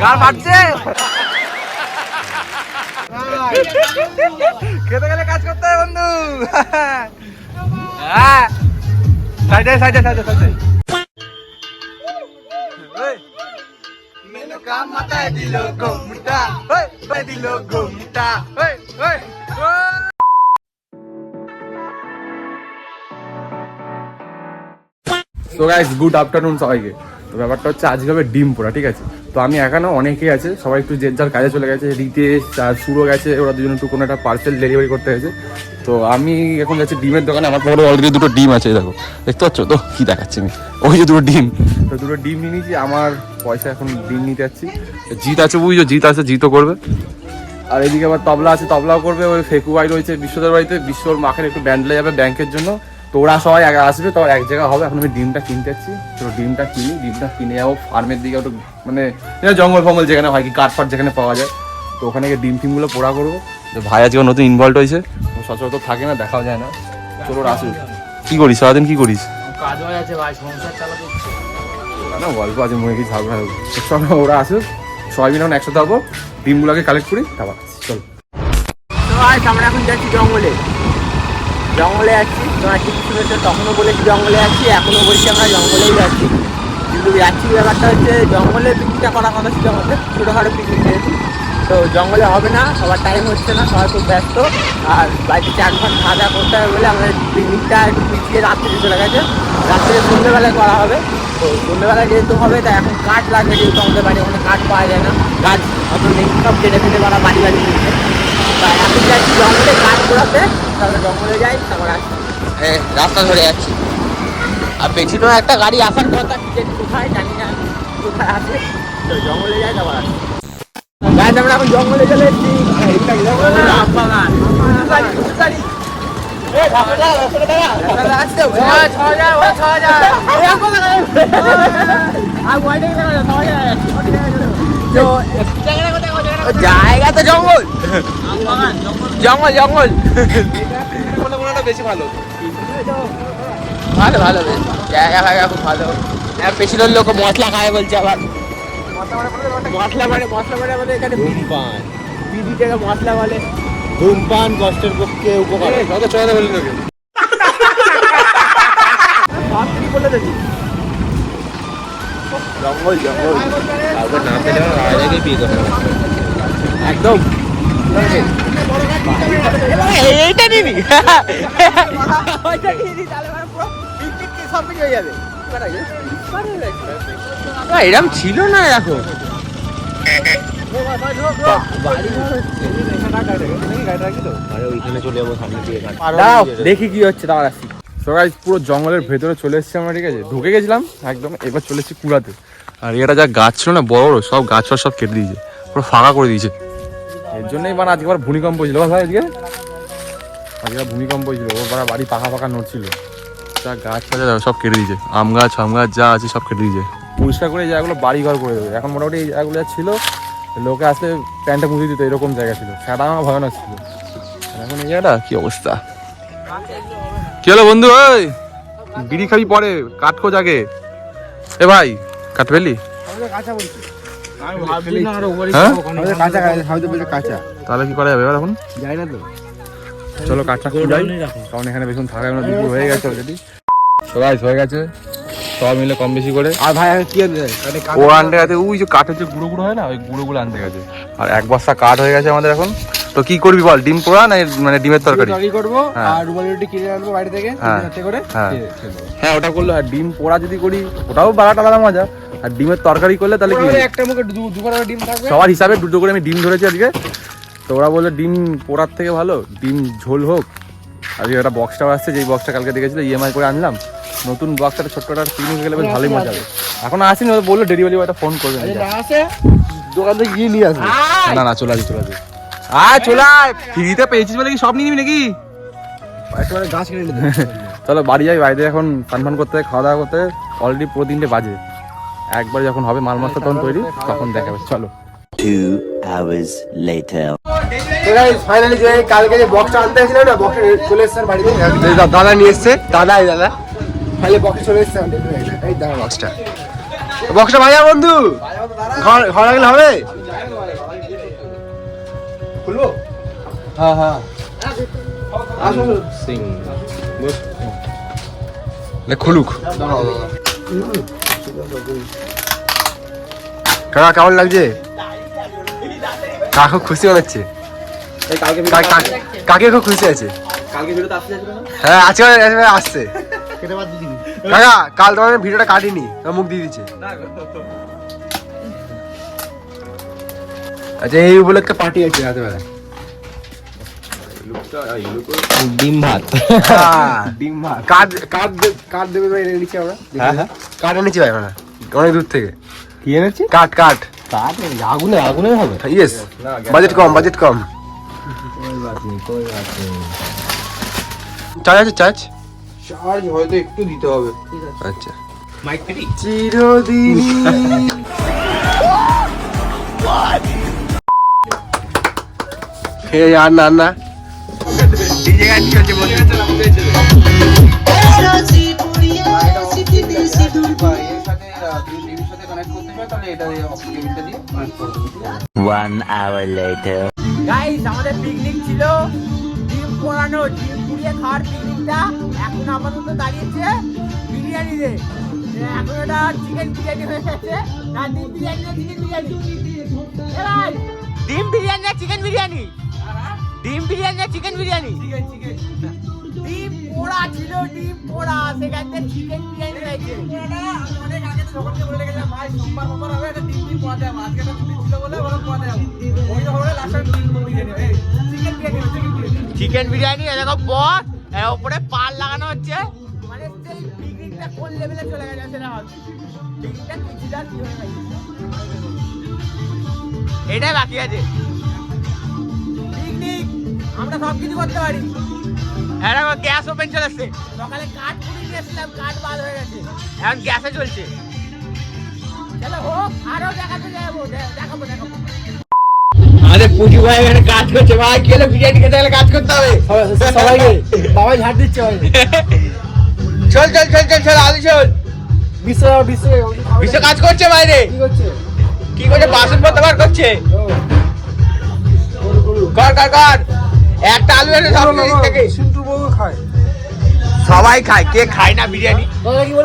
গান ফাটছে খেতে গেলে কাজ করতে হবে বন্ধু। হ্যাঁ। সাইডে সাইডে সাইডে সাইডে। গুড আফটারনুন সবাইকে। তো ব্যাপারটা হচ্ছে, আজকে হবে ডিম পোড়া, ঠিক আছে? তো আমি এখানে অনেকেই আছে। সবাই একটু যে যার কাজে চলে গেছে রিতেশ আর সুরো গেছে ওরা দুজন একটু কোনো একটা পার্সেল ডেলিভারি করতে গেছে। তো আমি এখন যাচ্ছি ডিমের দোকানে আমার পরে অলরেডি দুটো ডিম আছে দেখো। দেখতে পাচ্ছ? তো কী দেখাচ্ছি আমি? ওই যে দুটো ডিম। তো দুটো ডিম নিয়ে নিয়েছি আমার পয়সা এখন ডিম নিতে যাচ্ছি। জিত আছে বুঝছ জিত আছে জিতও করবে। আর এদিকে আবার তবলা আছে তবলাও করবে ওই ফেকু ভাই রয়েছে বিশ্বদের বাড়িতে বিশ্বর মাখের একটু ব্যান্ডলে যাবে ব্যাংকের জন্য। তো ওরা সবাই আগে আসবে তো এক জায়গা হবে। এখন আমি ডিমটা কিনতে যাচ্ছি। তো ডিমটা কিনি ডিমটা কিনে যাব ফার্মের দিকে একটু মানে জঙ্গল ফঙ্গল যেখানে হয় কি কাঠ ফাট যেখানে পাওয়া যায়। তো ওখানে গিয়ে ডিম ফিমগুলো পোড়া করব। তো ভাই আজকে নতুন ইনভলভ হয়েছে। সচরাচর থাকে না দেখাও যায় না। চলো আসুক কি করিস? সারাদিন কি করিস? কাজ আছে ভাই সংসার চালাতে না, গল্প আছে মনে কি ঝগড়া হবে। সব ওরা আসুক সবাই মিলে এখন একসাথে হব। ডিমগুলোকে কালেক্ট করি তারপর চলো। আমরা এখন যাচ্ছি জঙ্গলে। জঙ্গলে আছি। তোমার ঠিক শুনেছো, তখনও বলেছি জঙ্গলে আছি, এখনও বলছি আমরা জঙ্গলেই যাচ্ছি কিন্তু যাচ্ছি ব্যাপারটা হচ্ছে, জঙ্গলে পিকনিকটা করার কথা ছিল আমাদের, ছোটোখাটো পিকনিক যেহেতু তো জঙ্গলে হবে না সবার টাইম হচ্ছে না, সবাই খুব ব্যস্ত। আর বাড়িতে চার ঘণ্টা খাওয়া করতে হবে বলে আমাদের পিকনিকটা একটু পিছিয়ে রাত্রে চলে গেছে। রাত্রে সন্ধ্যেবেলায় করা হবে। তো সন্ধ্যেবেলায় যেহেতু হবে তা এখন কাঠ লাগবে, যেহেতু আমাদের বাড়ি ওখানে কাঠ পাওয়া যায় না। গাছ অত নেই, সব কেটে ফেটে করা বাড়ি বাড়ি এখন যাচ্ছি জঙ্গলে করাতে তারপরে জঙ্গলে যাই তারপর রাস্তা ধরে যাচ্ছি আর পেছনেও একটা গাড়ি আসার কথা কোথায় জানি না কোথায় আছে তো জঙ্গলে যাই তারপর আসি গাড়ি আমরা এখন জঙ্গলে চলে এসেছি আম বাগান জায়গা তো জঙ্গল। জঙ্গল জঙ্গল। বেশি ভালো ভালো ভালো বেশ। জায়গা ফায়গা খুব ভালো। হ্যাঁ পেছনের লোক মশলা খায় বলছে আবার। মশলা মানে মশলা মানে আমাদের এখানে ধূমপান। মশলা বলে। ধূমপান কষ্টের পক্ষে উপকার। কত চলে বলি তোকে। বলে জঙ্গল জঙ্গল। কাউকে আগে বিয়ে করে নেবে। একদম। এইটা নিবি? এরকম ছিল না দেখো। আরে ওইখানে চলে যাব সামনে দিয়ে ঘাট। দাও দেখি কি হচ্ছে দাঁড়া আসি। তো পুরো জঙ্গলের ভেতরে চলে এসেছি আমরা ঠিক আছে? ঢুকে গেছিলাম একদম এবার চলে এসেছি কুড়াতে। আর এটা যা গাছ ছিল না বড় বড় সব গাছ ফাছ সব কেটে দিয়েছে। পুরো ফাঁকা করে দিয়েছে। এর জন্যই মানে আজকে আবার ভূমিকম্প বল ভাই আজকে? আজকে ভূমিকম্প হয়েছিল। ওর বাড়া বাড়ি পাকা পাকা নড়ছিল। যা গাছ ফাছ সব কেটে দিয়েছে। আম গাছ আম গাছ যা আছে সব কেটে দিয়েছে। পরিষ্কার করে এই জায়গাগুলো বাড়ি ঘর করে দেবে। এখন মোটামুটি এই জায়গাগুলো ছিল, লোকে আসলে প্যান্টটা মুছে দিত, এরকম জায়গা ছিল। সেটা আমার ভয়ানক ছিল। এখন এই জায়গাটা, কি অবস্থা? কি হলো বন্ধু ওই বিড়ি খাবি পরে কাঠ খোঁজ আগে। এ ভাই কাঠ পেলি হ্যাঁ তাহলে কি করা যাবে এবার এখন? চলো কাঠটা যাই। কারণ এখানে বেশি থাকা না দুপুর হয়ে গেছে অলরেডি সবাই হয়ে গেছে। সব মিলে কম বেশি করে। আর ভাই কি ও আনতে গেছে। ওই যে কাঠের যে গুঁড়ো গুঁড়ো হয় না ওই গুঁড়ো গুলো আনতে গেছে। আর এক বস্তা কাঠ হয়ে গেছে আমাদের এখন। তো কি করবি বল? ডিম পোড়া না মানে ডিমের তরকারি? তরকারি করব হ্যাঁ। আর রুমালি রুটি কিনে আনব বাড়ি থেকে হ্যাঁ। হাতে করে হ্যাঁ। খেয়ে নেব। হ্যাঁ ওটা করলে আর ডিম পোড়া যদি করি ওটাও বাড়াটা আলাদা মজা। আর ডিমের তরকারি করলে তাহলে কি একটা মুখে দু- দুবার করে ডিম থাকবে। সবার হিসাবে দুটো করে আমি ডিম ধরেছি আজকে। তো ওরা বলল ডিম পোড়ার থেকে ভালো ডিম ঝোল হোক। আজকে একটা বক্সটাও আসছে যেই বক্সটা কালকে দেখেছিল ইএমআই করে আনলাম। নতুন বক্সটা ছোট্ট একটা পিকনিক গেলে বেশ ভালোই মজা হবে। এখন আসেনি ওরা বলল ডেলিভারি বয়টা ফোন করবে। আসে। দোকান থেকে গিয়ে নিয়ে আসবে। না না চলে আসি চলে আসি আয় চলে আয়। ফ্রিতে পেয়েছিস বলে কি সব নিয়ে নিবি নাকি? গাছ কিনে চলো বাড়ি যাই বাড়িতে এখন স্নান ফান করতে খাওয়া দাওয়া করতে অলরেডি পুরো তিনটে বাজে। একবার যখন হবে মাল মশলা তখন তৈরি তখন দেখাবে। চলো। Two hours later. তো গাইস ফাইনালি যে কালকে যে বক্সটা আনতে এসেছিলাম না বক্সটা চলে এসেছে বাড়িতে। দাদা নিয়ে এসেছে। দাদা এই দাদা। ফাইলে বক্স চলে এসছে। এই দাঁড়া বক্সটা বক্সটা ভাইয়া বন্ধু। ঘর ঘর রাখলে হবে খুলবো? হ্যাঁ হ্যাঁ। সিং খুলুক। কাকা কেমন লাগছে? কাকা খুশি হচ্ছে। কাকে খুব খুশি আছে। হ্যাঁ আজকে আসছে। কাকা কাল তোমার ভিডিওটা কাটিনি মুখ দিয়ে দিচ্ছে। আচ্ছা এই উপলক্ষে পার্টি আছে রাতে বেলা ডিম ভাত। ডিম ভাত। কার্ড কার্ড কার্ড দেবে ভাই এনেছি আমরা। হ্যাঁ, হ্যাঁ। কার্ড এনেছি ভাই আমরা অনেক দূর থেকে। কি এনেছি? কার্ড কাঠ। আগুনে আগুনে হবে? ইয়েস বাজেট কম বাজেট কম। চার্জ আছে চার্জ চার্জ হয়তো একটু দিতে হবে। আচ্ছা। মাইক চিরদিন হে আর না না One hour later. গাইস আমাদের পিকনিক ছিল। ডিম পোড়ানো ডিম পুড়িয়ে খাওয়ার পিকনিকটা এখন আপাতত দাঁড়িয়েছে বিরিয়ানিতে এখন ওটা চিকেন বিরিয়ানি হয়ে গেছে। না ডিম বিরিয়ানি না চিকেন বিরিয়ানি। এ ভাই! ডিম বিরিয়ানি না চিকেন বিরিয়ানি? ডিম বিরিয়ানি না চিকেন বিরিয়ানি? ডিম পোড়া ছিল ডিম পোড়া। সেখান থেকে চিকেন বিরিয়ানি হয়েছে। অনেক আগে সকালে বলে গেছিলাম ভাই সোমবার সোমবার হবে একটা ডিম ডিম পোড়াতে হবে আজকে একটা ছুটি ছিল বলে বলে পোড়াতে হবে। ওই তো হবে লাস্ট ডিম বিরিয়ানি চিকেন বিরিয়ানি চিকেন বিরিয়ানি এরকম বস এর উপরে পাল লাগানো হচ্ছে। মানে সেই পিকনিকটা কোন লেভেলে চলে গেছে সেটা ভাবছি। পিকনিকটা কিছুটা কি হয়ে গেছে? এটাই বাকি আছে। পিকনিক আমরা সব কিছু করতে পারি। হ্যাঁ গ্যাস ওপেন চলে এসছে সকালে কাঠ পুড়ে কাঠ বাদ হয়ে গেছে। এখন গ্যাসে চলছে। চলো হোক আরও দেখাতে যাব দেখাবো দেখাবো। পুজু ভাই এখানে কাজ করছে ভাই বিরিয়ানি খেতে গেলে কাজ করতে হবে? সবাইকে বাবা ঝাড় দিচ্ছে ভাই। চল চল চল চল চল চল বিশ্ব বিশ্ব বিশ্ব কাজ করছে বাইরে। কি করছে? কি করছে? বাসন পত্র বার করছে? কর কর কর। একটা আলু এনে সব থেকে। সিন্টু বউ খায়। সবাই খায় কে খায় না বিরিয়ানি?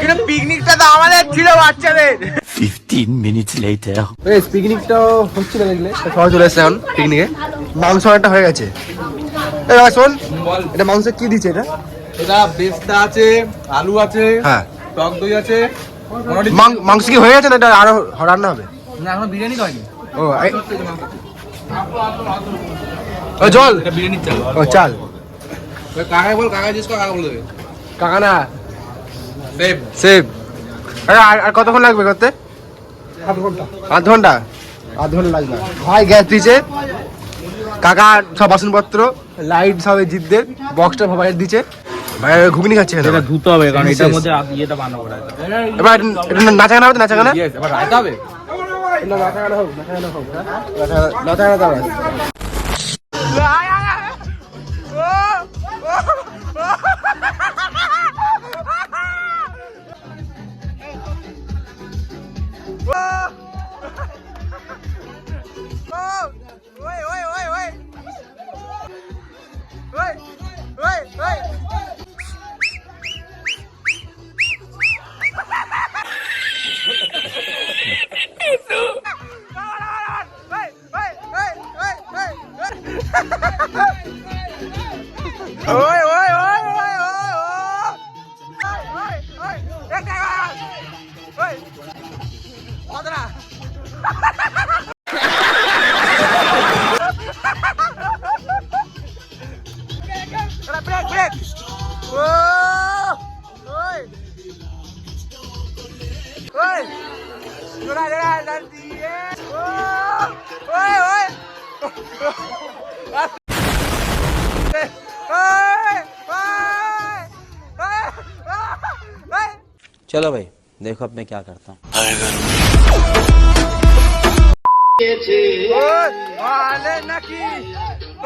কিন্তু পিকনিকটা তো আমাদের ছিল বাচ্চাদের। 15 minutes later. বেশ পিকনিকটাও হচ্ছে না দেখলে। সবাই চলে এসছে এখন পিকনিকে। মাংস একটা হয়ে গেছে। এই বাবা শোন এটা মাংস কি দিচ্ছে এটা? এটা বেস্তা আছে আলু আছে হ্যাঁ। টক দই আছে মাংস কি হয়ে গেছে না এটা আরও রান্না হবে? না এখন বিরিয়ানি তো হয়নি ও ও জল। এটা চাল। ও চাল। কাকাই বল কাকা জিজ্ঞেস কাকা বলে দেবে। কাকা না। সেভ সেভ আর আর কতক্ষণ লাগবে করতে? আধ ঘণ্টা। আধ ঘণ্টা? আধ ঘণ্টা লাগবে। ভাই গ্যাস দিছে কাকা সব বাসনপত্র লাইট সব জিতদের বক্সটা ভাইয়ের ভাই ঘুগনি খাচ্ছে এটা ধুতে হবে কারণ এটার মধ্যে ইয়েটা বানাবো এবার এটা নাচা গানা হবে এবার হবে? নাচা গানা হোক নাচা গানা হোক নাচা গানা দাও চলো ভাই দেখো আপনি क्या करता हूँ নাকি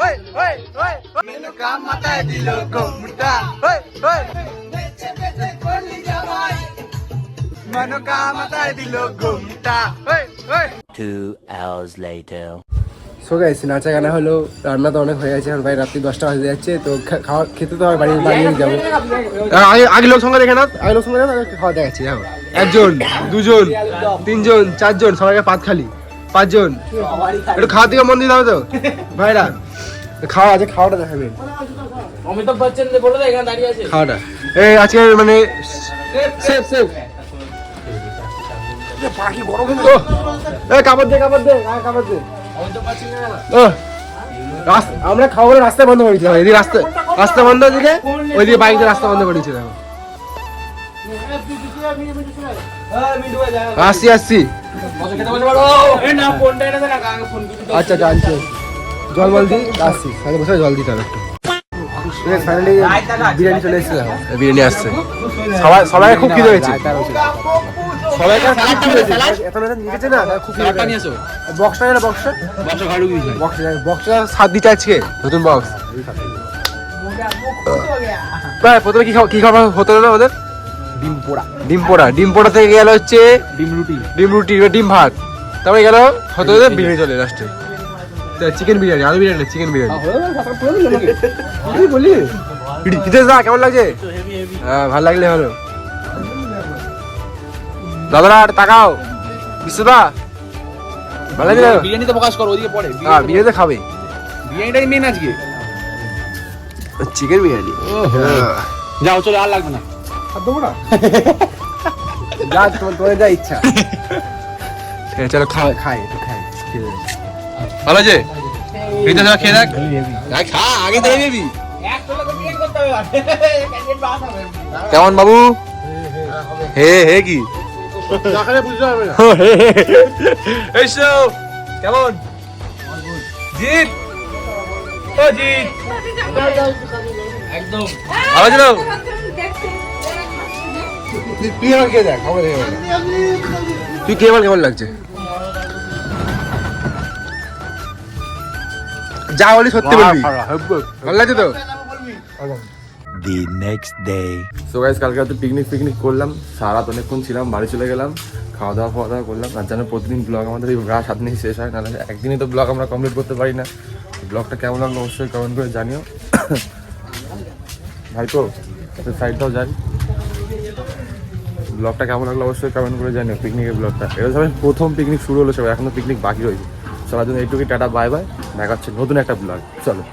ওই ওই ওই মেনকা মাথায় দিল গোমটা ওই ওই মানকা মাথায় দিল ঘুমটা Two hours later. So guys নাচা গানা হলো রান্না তো অনেক হয়ে গেছে এখন ভাই রাত্রি দশটা বাজে যাচ্ছে তো খা- খাওয়া খেতে তো হবে বাড়ি বাড়ি নিয়ে যাবো আগে আগে লোক সঙ্গে দেখে না আগে লোক সঙ্গে দেখে না খাওয়া দেখাচ্ছি দেখো একজন দুজন তিনজন চারজন সবাইকে পাত খালি পাঁচজন। একটু খাওয়া দিকে মন দিতে হবে তো। ভাইরা খাওয়া আছে খাওয়াটা দেখাবেন অমিতাভ বচ্চন বলে এখানে দাঁড়িয়ে আছে। খাওয়াটা। এই আজকে মানে সেফ সেফ। পাখি বড় এ কাপড় দে কাপড় দে কাপড় দে। ও, রাস- আমরা খাওয়া বলে রাস্তা বন্ধ করেছিলাম এদিকে রাস্তা রাস্তা বন্ধ দিকে ওইদিকে বাইক দিয়ে রাস্তা বন্ধ করেছিলাম আসছি আসছি। কিছু আচ্ছা আচ্ছা আনছি। জল বল দিই আসছি। বসে জল দিতে হবে ফাইনালি বিরিয়ানি চলে এসেছে বিরিয়ানি আসছে। সবাই সবাই খুব খিদে হয়েছে সবাই এখন এটা নিয়েছে না খুব খিদে হয়েছে বক্সটা গেলে বক্সটা বক্স বক্সটা সাত দিতে আজকে নতুন বক্স ভাই প্রথমে কি খাওয়া কি খাওয়া হতো না ওদের? ডিম পোড়া ডিম পোড়া ডিম পোড়া থেকে গেল হচ্ছে ডিম রুটি। ডিম রুটি ডিম ভাত। তারপরে গেল হতো ওদের বিরিয়ানি চলে লাস্টে চিকেন বিরিয়ানি আলু বিরিয়ানি চিকেন বিরিয়ানি। বলি? হিতেশ দা কেমন লাগছে? হ্যাঁ ভালো লাগলে ভালো। দাদারা আর তাকাও। বিশ্বদা ভালো লাগছে? তো? প্রকাশ করো ওদিকে পরে হ্যাঁ বিরিয়ানিতে খাবে। বিরিয়ানিটাই মেন আজকে। চিকেন বিরিয়ানি। যাও চলে আর লাগবে না। যা যা ইচ্ছা। চলো খাও। খাই খাই ভালো আছে? রিতা খেয়ে দেখ। খা আগে দেবে বেবি কেমন বাবু? হে হে কি? এসো কেমন? জিৎ? ও জিৎ। একদম। ভালো ছিল তুই আমার খেয়ে দেখ তুই কেমন লাগছে? যা বলি সত্যি বলবি। ভালো লাগছে তো? The next day. So guys কালকে রাতে পিকনিক পিকনিক করলাম সারা অনেকক্ষণ ছিলাম বাড়ি চলে গেলাম খাওয়া দাওয়া খাওয়া দাওয়া করলাম আর জানো প্রতিদিন ব্লগ আমাদের এই রাত সাত দিনই শেষ হয় নাহলে একদিনই তো ব্লগ আমরা কমপ্লিট করতে পারি না। ব্লগটা কেমন লাগল অবশ্যই কমেন্ট করে জানিও। ভাইপো সাইডটাও যাই। ব্লগটা কেমন লাগল অবশ্যই কমেন্ট করে জানিও পিকনিকের ব্লগটা। এবার সবাই প্রথম পিকনিক শুরু হলো, সবাই এখনও পিকনিক বাকি রয়েছে। সবার জন্য এইটুকুই, টাটা বাই বাই দেখা হচ্ছে নতুন একটা ব্লগ চলো।